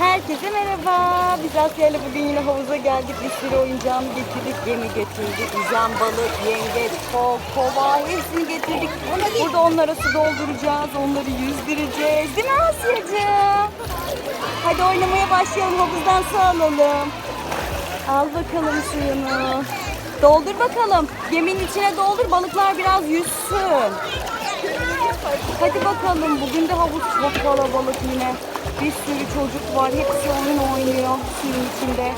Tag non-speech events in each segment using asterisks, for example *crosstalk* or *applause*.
Herkese merhaba. Biz Asya ile bugün yine havuza geldik. Bir sürü oyuncağını getirdik. Gemi getirdik. Yüzen balık, yengeç, kol, kova hepsini getirdik. Burada onlara su dolduracağız. Onları yüzdüreceğiz. Değil mi Asya'cığım? Hadi oynamaya başlayalım. Havuzdan su alalım. Al bakalım suyunu. Doldur bakalım. Geminin içine doldur. Balıklar biraz yüzsün. Hadi bakalım. Bugün de havuz çok kalabalık yine. Bir sürü çocuk var. Hepsi oyun oynuyor suyun içinde.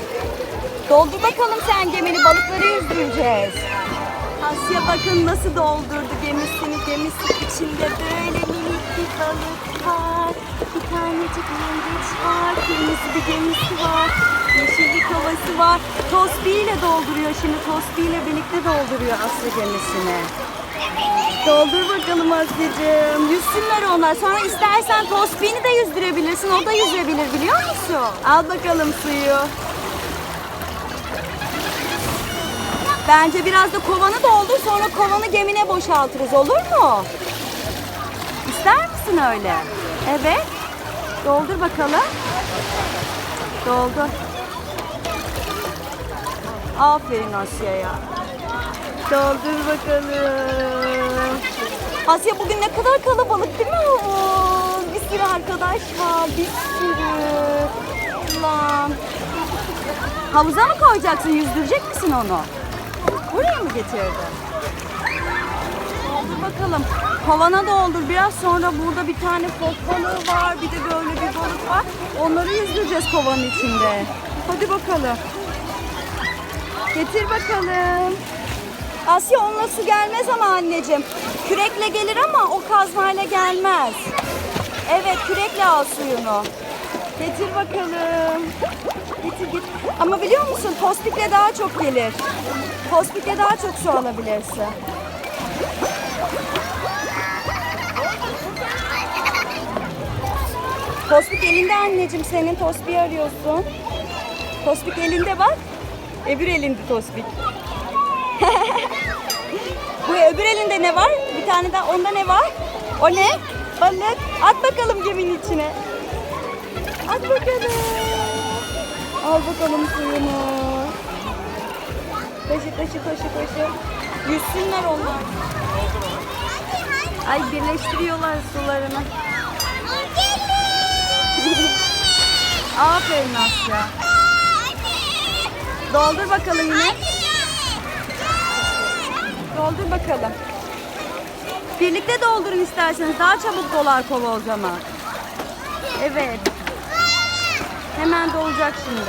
Doldur bakalım sen gemini. Balıkları yüzdüreceğiz. Asya bakın nasıl doldurdu gemisini. Gemisi içinde böyle minik bir balık var. Bir tanecik yengeç var. Kırmızı bir gemisi var. Yeşil bir kovası var. Tosbi ile dolduruyor şimdi. Tosbi ile birlikte dolduruyor Asya gemisini. Doldur bakalım Asya'cığım. Yüzsünler onlar. Sonra istersen Tosbi'ni de yüzdürebilirsin. O da yüzebilir biliyor musun? Al bakalım suyu. Bence biraz da kovanı doldur. Sonra kovanı gemine boşaltırız. Olur mu? İster misin öyle? Evet. Doldur bakalım. Doldur. Aferin Asya'ya. Doldur bakalım. Asya bugün ne kadar kalabalık değil mi havuz? Bir sürü arkadaş var, bir sürü. Ulan. Havuza mı koyacaksın, yüzdürecek misin onu? Buraya mı getirdin? Doldur bakalım. Kovana doldur. Biraz sonra burada bir tane fok balığı var. Bir de böyle bir balık var. Onları yüzdüreceğiz kovanın içinde. Hadi bakalım. Getir bakalım. Asya onunla su gelmez ama anneciğim. Kürekle gelir ama o kazmayla gelmez. Evet kürekle al suyunu. Getir bakalım. Getir git. Ama biliyor musun tospikle daha çok gelir. Tospikle daha çok su alabilirsin. Tospik elinde anneciğim senin tospiği arıyorsun. Tospik elinde bak. Öbür elinde tospik. *laughs* Bu öbür elinde ne var? Bir tane daha onda ne var? O ne? Balık. At bakalım geminin içine. At bakalım. Al bakalım suyunu. Taşı taşı taşı taşı. Yüzsünler onlar. Ay birleştiriyorlar sularını. Aferin Asya. Doldur bakalım yine. Doldur bakalım. Birlikte doldurun isterseniz. Daha çabuk dolar kova o zaman. Evet. Hemen dolacak şimdi.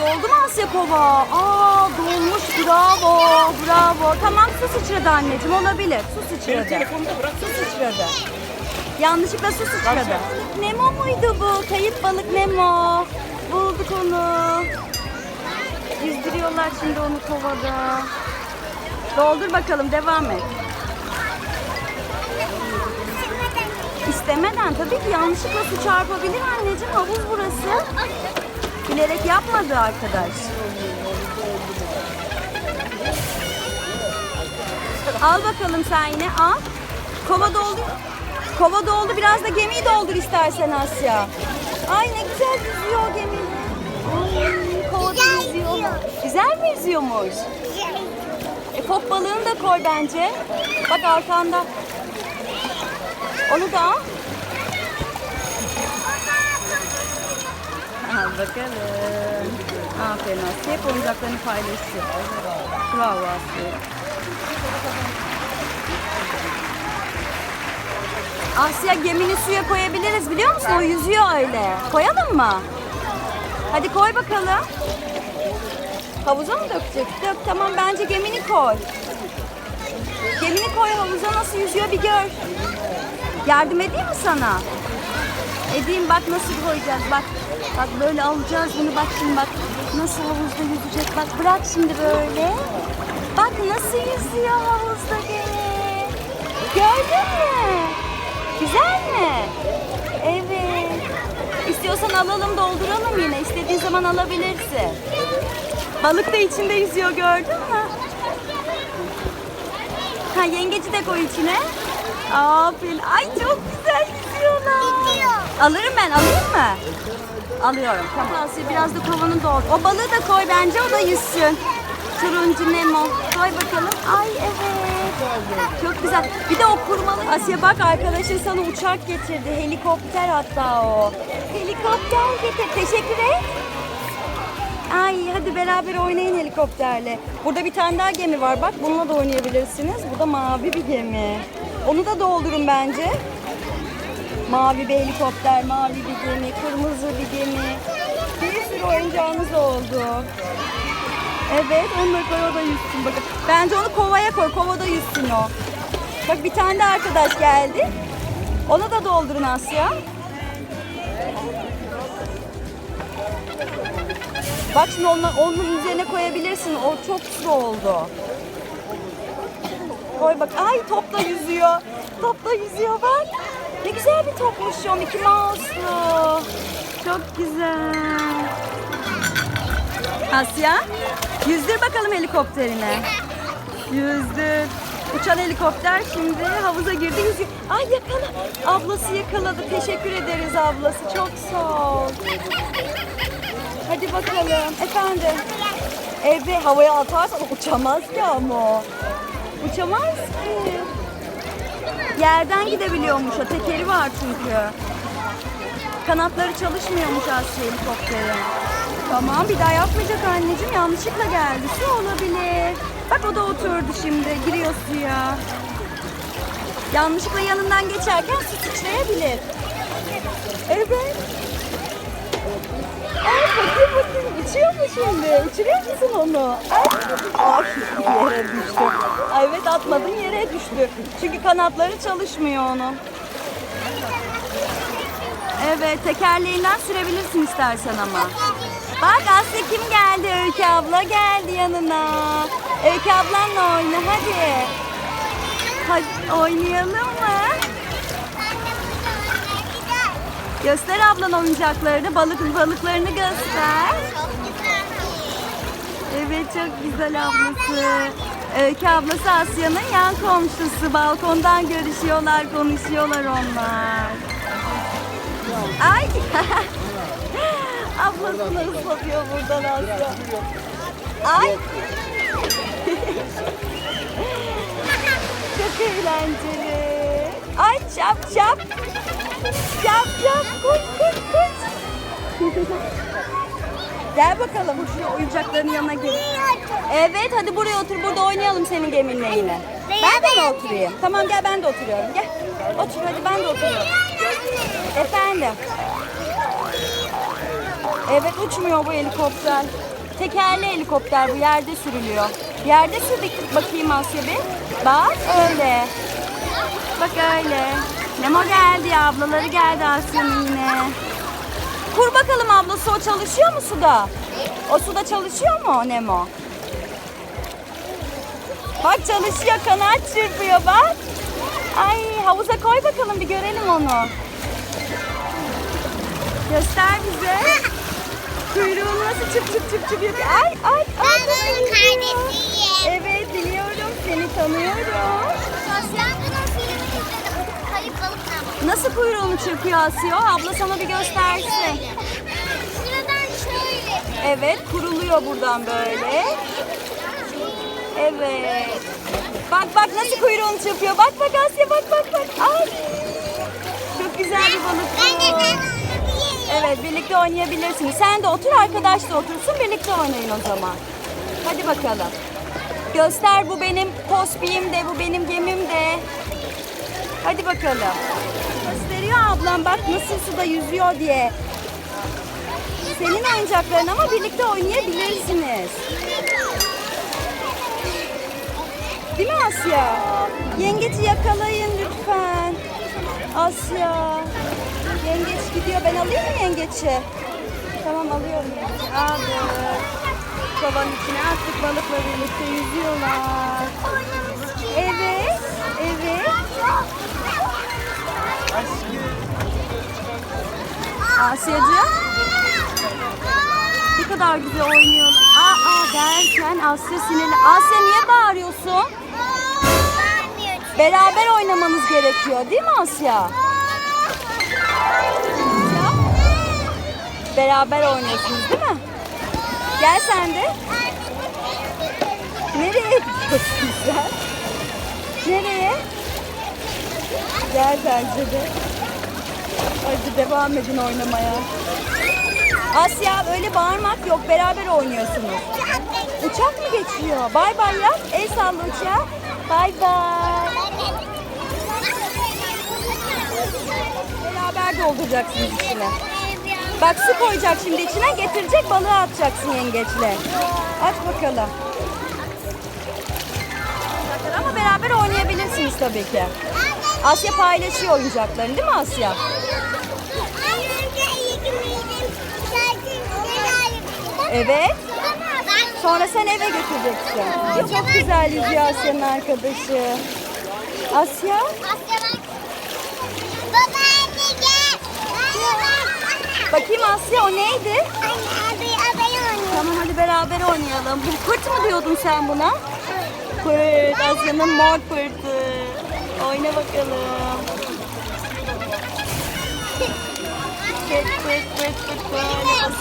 Doldu mu Asya kova? Aa dolmuş. Bravo. Bravo. Tamam su sıçradı anneciğim. Olabilir. Su sıçradı. Su sıçradı. Yanlışlıkla su sıçradı. Nemo muydu bu? Kayıp balık Nemo. Bulduk onu. Yüzdürüyorlar şimdi onu kovada. Doldur bakalım devam et. İstemeden tabii ki yanlışlıkla su çarpabilir anneciğim. Havuz burası. Bilerek yapmadı arkadaş. Al bakalım sen yine al. Kova doldu. Kova doldu. Biraz da gemiyi doldur istersen Asya. Ay ne güzel yüzüyor gemi. Ay yüzüyor. Güzel mi yüzüyormuş? E, fok balığını da koy bence. Bak arkanda. Onu da al. Al bakalım. Aferin Asya. Hep oyuncaklarını paylaşıyor. Bravo Asya. Asya gemini suya koyabiliriz biliyor musun? O yüzüyor öyle. Koyalım mı? Hadi koy bakalım. Havuza mı dökecek? Dök tamam bence gemini koy. Gemini koy havuza nasıl yüzüyor bir gör. Yardım edeyim mi sana? Edeyim bak nasıl koyacağız bak. Bak böyle alacağız bunu bak şimdi bak. Nasıl havuzda yüzecek bak bırak şimdi böyle. Bak nasıl yüzüyor havuzda gemi. Gördün mü? Güzel mi? Evet. İstiyorsan alalım dolduralım yine. İstediğin zaman alabilirsin. Balık da içinde yüzüyor gördün mü? Ha yengeci de koy içine. Aferin. Ay çok güzel yüzüyorlar. Alırım ben, alayım mı? Alıyorum, tamam. Asya biraz da kovanı doldur. O balığı da koy bence, o da yüzsün. Turuncu Nemo. Koy bakalım. Ay evet. Çok güzel. Bir de o kurmalı. Asya bak arkadaşın sana uçak getirdi. Helikopter hatta o. Helikopter getir. Teşekkür et. Ay hadi beraber oynayın helikopterle. Burada bir tane daha gemi var bak bununla da oynayabilirsiniz. Bu da mavi bir gemi. Onu da doldurun bence. Mavi bir helikopter, mavi bir gemi, kırmızı bir gemi. Bir sürü oyuncağınız oldu. Evet onu da koy o yüzsün bakın. Bence onu kovaya koy kovada yüzsün o. Bak bir tane de arkadaş geldi. Onu da doldurun Asya. Bak şimdi onu, onun üzerine koyabilirsin. O çok su oldu. Koy bak. Ay topla yüzüyor. Topla yüzüyor bak. Ne güzel bir topmuş o Mickey Mouse'lu. Çok güzel. Asya, yüzdür bakalım helikopterini. Yüzdür. Uçan helikopter şimdi havuza girdi yüzüyor. Ay yakala. Ablası yakaladı. Teşekkür ederiz ablası. Çok sağ ol. Hadi bakalım. Efendim. Eve havaya atarsan uçamaz ki ama. Uçamaz ki. Yerden gidebiliyormuş o. Tekeri var çünkü. Kanatları çalışmıyormuş Asya helikopterin. Tamam bir daha yapmayacak anneciğim. Yanlışlıkla geldi. Su olabilir. Bak o da oturdu şimdi. Giriyor suya. Yanlışlıkla yanından geçerken su sıçrayabilir. Evet. Ay bakayım bakayım. Uçuyor mu şimdi? Uçuruyor musun onu? Ay, Ay yere düştü. Ay evet atmadın yere düştü. Çünkü kanatları çalışmıyor onun. Evet tekerleğinden sürebilirsin istersen ama. Bak Asya kim geldi? Öykü abla geldi yanına. Öykü ablanla oyna hadi. Hadi oynayalım mı? Göster ablan oyuncaklarını, balık balıklarını göster. Evet çok güzel ablası. Öykü ablası Asya'nın yan komşusu. Balkondan görüşüyorlar, konuşuyorlar onlar. Ay! *laughs* Ablasını ıslatıyor buradan Asya. Ay! *laughs* Çok eğlenceli. Ay çap çap. Çap çap koş koş koş. Gel bakalım şu oyuncakların yanına gel. Evet hadi buraya otur burada oynayalım senin geminle yine. Ben de oturayım? Tamam gel ben de oturuyorum gel. Otur hadi ben de oturuyorum. Efendim. Evet uçmuyor bu helikopter. Tekerli helikopter bu yerde sürülüyor. Yerde sürdük bakayım Asya bir. Bak öyle. Bak öyle. Nemo geldi ya ablaları geldi Asya'nın yine. Kur bakalım ablası o çalışıyor mu suda? O suda çalışıyor mu Nemo? Bak çalışıyor kanat çırpıyor bak. Ay havuza koy bakalım bir görelim onu. Göster bize. Kuyruğunu nasıl çıp çıp çıp çıp yapıyor. Ay ay ay. Ben onun kardeşiyim. Evet biliyorum seni tanıyorum. Sosyal Nasıl kuyruğunu çırpıyor Asya? Abla sana bir göstersin. Şöyle. Sıradan şöyle. Evet kuruluyor buradan böyle. Evet. Bak bak nasıl kuyruğunu çırpıyor. Bak bak Asya bak bak bak. Ay. Çok güzel bir balık bu. Evet birlikte oynayabilirsiniz. Sen de otur arkadaş da otursun birlikte oynayın o zaman. Hadi bakalım. Göster bu benim kospiyim de bu benim gemim de. Hadi bakalım. Gösteriyor ablam bak nasıl suda yüzüyor diye. Senin oyuncakların ama birlikte oynayabilirsiniz. Değil mi Asya? Yengeci yakalayın lütfen. Asya. Yengeç gidiyor. Ben alayım mı yengeci? Tamam alıyorum. Aldım. Kovanın içine attık balıkla birlikte yüzüyorlar. Evet. Evet. Asyacığım. Ne kadar güzel oynuyor. Aa, aa derken Asya sinirli. Asya niye bağırıyorsun? Beraber oynamanız gerekiyor değil mi Asya? beraber oynuyorsunuz değil mi? Gel sen de. Nereye gidiyorsun sen? Nereye? Gel bence de. Hadi devam edin oynamaya. Asya öyle bağırmak yok. Beraber oynuyorsunuz. Uçak mı geçiyor? Bay bay yap. El salla uçağa. Bay bay. Beraber dolduracaksınız içine. Bak su koyacak şimdi içine getirecek balığı atacaksın yengeçle. Aç bakalım. Ama beraber oynayabilirsiniz tabii ki. Asya paylaşıyor oyuncaklarını değil mi Asya? Evet. Sonra sen eve götüreceksin. E, çok güzel yüzüyor Asya'nın arkadaşı. Asya? Bakayım Asya o neydi? Tamam hadi beraber oynayalım. Pırt mı diyordun sen buna? Pırt, Asya'nın mor pırtı. Oyna bakalım. Pırt böyle basıyoruz.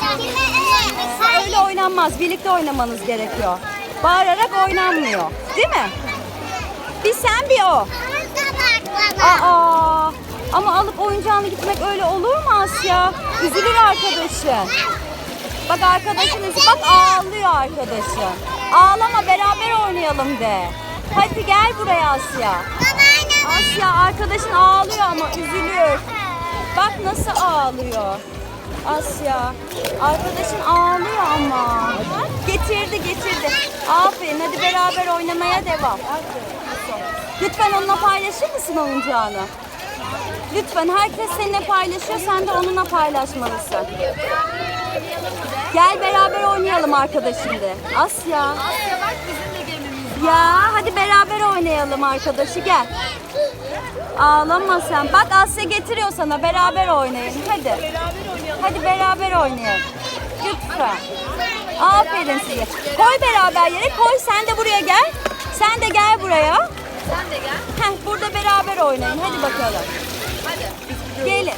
Ha, öyle oynanmaz. Birlikte oynamanız gerekiyor. Bağırarak oynanmıyor. Değil mi? Bir sen bir o. Aa, ama alıp oyuncağını gitmek öyle olur mu Asya? Üzülür arkadaşın. Bak arkadaşın üzü- Bak ağlıyor arkadaşın. Ağlama beraber oynayalım de. Hadi gel buraya Asya. Asya arkadaşın ağlıyor ama üzülür. Bak nasıl ağlıyor. Asya. Arkadaşın ağlıyor ama. Getirdi getirdi. Aferin hadi beraber oynamaya devam. Lütfen onunla paylaşır mısın oyuncağını? Lütfen herkes seninle paylaşıyor sen de onunla paylaşmalısın. Gel beraber oynayalım arkadaşım de. Asya. Asya bak bizim de gemimiz. Ya hadi beraber oynayalım arkadaşı gel. Ağlama sen. Bak Asya getiriyor sana beraber oynayın. Hadi. Beraber oynayalım. Hadi beraber oynayalım. Lütfen. Aferin size. Koy beraber yere koy. Sen de buraya gel. Sen de gel buraya. Sen de gel. Heh, burada beraber oynayın. Hadi bakalım. Hadi. Gelin.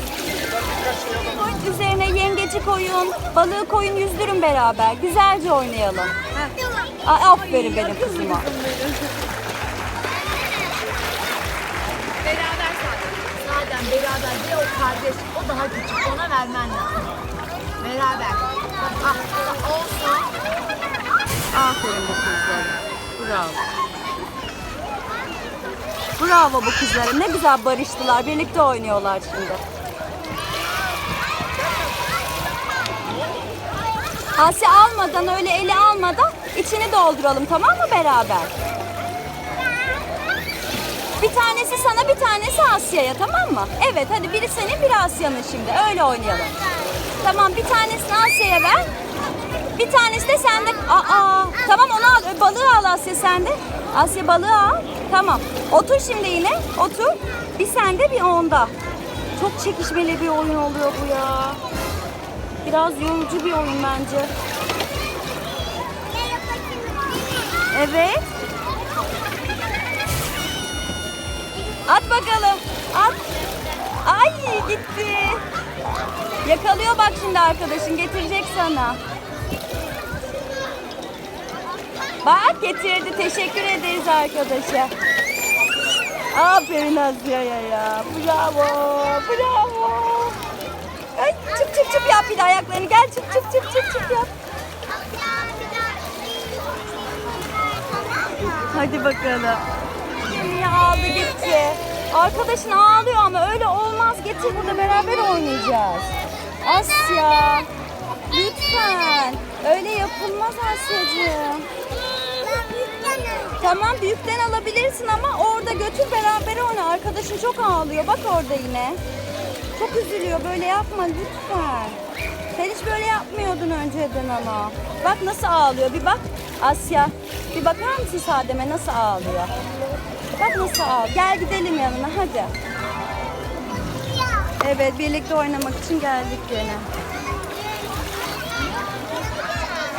Koy, Üzerine yengeci koyun, balığı koyun, yüzdürün beraber. Güzelce oynayalım. Aferin benim kızıma. Zaten beraber bir o kardeş. O daha küçük. Ona vermen lazım. Beraber. Ah, olsun. Aferin bu kızlara. Bravo. Bravo bu kızlara. Ne güzel barıştılar. Birlikte oynuyorlar şimdi. Asya almadan öyle eli almadan içini dolduralım tamam mı beraber? Bir tanesi sana bir tanesi Asya'ya tamam mı? Evet hadi biri senin biri Asya'nın şimdi öyle oynayalım. Tamam bir tanesini Asya'ya ver. Bir tanesi de sende. Aa, tamam onu al. Balığı al Asya sende. Asya balığı al. Tamam. Otur şimdi yine. Otur. Bir sende bir onda. Çok çekişmeli bir oyun oluyor bu ya. Biraz yorucu bir oyun bence. Evet. At bakalım. At. Ay gitti. Yakalıyor bak şimdi arkadaşın getirecek sana. Bak getirdi. Teşekkür ederiz arkadaşa. Aferin Asya'ya ya. Bravo. Bravo. Ay, çıp çıp çıp yap bir de ayaklarını. Gel çıp çıp çıp çıp çıp yap. Hadi bakalım. Aldı gitti. Arkadaşın ağlıyor ama öyle olmaz. Getir burada beraber oynayacağız. Asya. Lütfen. Öyle yapılmaz Asya'cığım. Tamam büyükten alabilirsin ama orada götür beraber oyna. Arkadaşın çok ağlıyor. Bak orada yine. Çok üzülüyor. Böyle yapma lütfen. Sen hiç böyle yapmıyordun önceden ama. Bak nasıl ağlıyor. Bir bak Asya. Bir bakar mısın Sadem'e nasıl ağlıyor? Bak nasıl ağlıyor. Gel gidelim yanına hadi. Evet birlikte oynamak için geldik gene.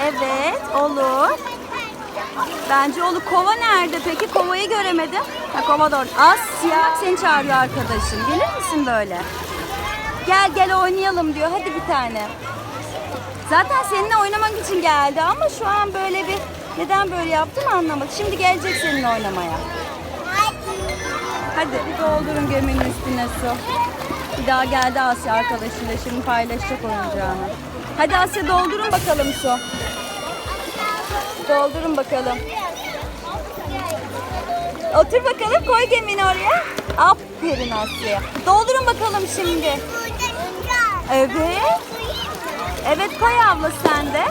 Evet olur. Bence olur. Kova nerede peki? Kovayı göremedim. Ha kova orada. Asya seni çağırıyor arkadaşın. Gelir misin böyle? Gel gel oynayalım diyor. Hadi bir tane. Zaten seninle oynamak için geldi ama şu an böyle bir neden böyle yaptım anlamadım. Şimdi gelecek seninle oynamaya. Hadi doldurun geminin üstüne su. Bir daha geldi Asya arkadaşıyla şimdi paylaşacak oyuncağını. Hadi Asya doldurun bakalım su. Doldurun bakalım. Otur bakalım koy gemini oraya. Aferin Asya. Doldurun bakalım şimdi. Evet. Evet koy abla sen de.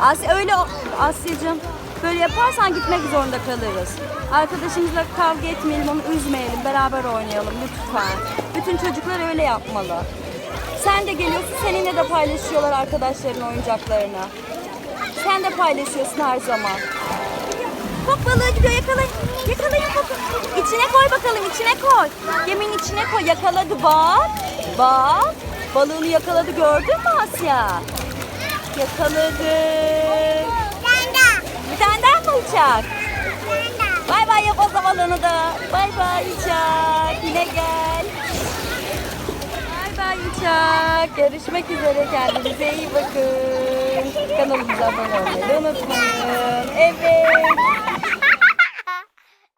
Asya öyle Asya'cığım böyle yaparsan gitmek zorunda kalırız. Arkadaşımızla kavga etmeyelim, onu üzmeyelim, beraber oynayalım lütfen. Bütün çocuklar öyle yapmalı. Sen de geliyorsun, seninle de paylaşıyorlar arkadaşların oyuncaklarını. Sen de paylaşıyorsun her zaman. Bak balığı gidiyor yakalayın. Yakalayın bakın. İçine koy bakalım içine koy. Geminin içine koy. Yakaladı bak. Bak. Balığını yakaladı gördün mü Asya? Yakaladı. Tane daha mı uçak? Bay bay yap o da. Bay bay uçak. Yine gel. Bay bay uçak. Görüşmek üzere. Kendinize iyi bakın. Kanalımıza abone olmayı unutmayın. Evet.